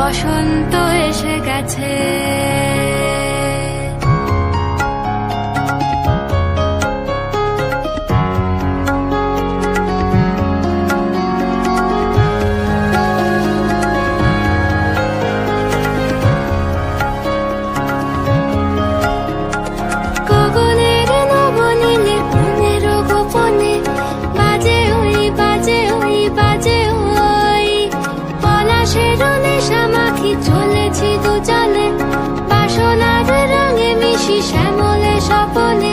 বসন্ত এসে গেছে। শ্যামলে সপনে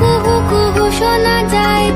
কুহু কুহু শোনা যায়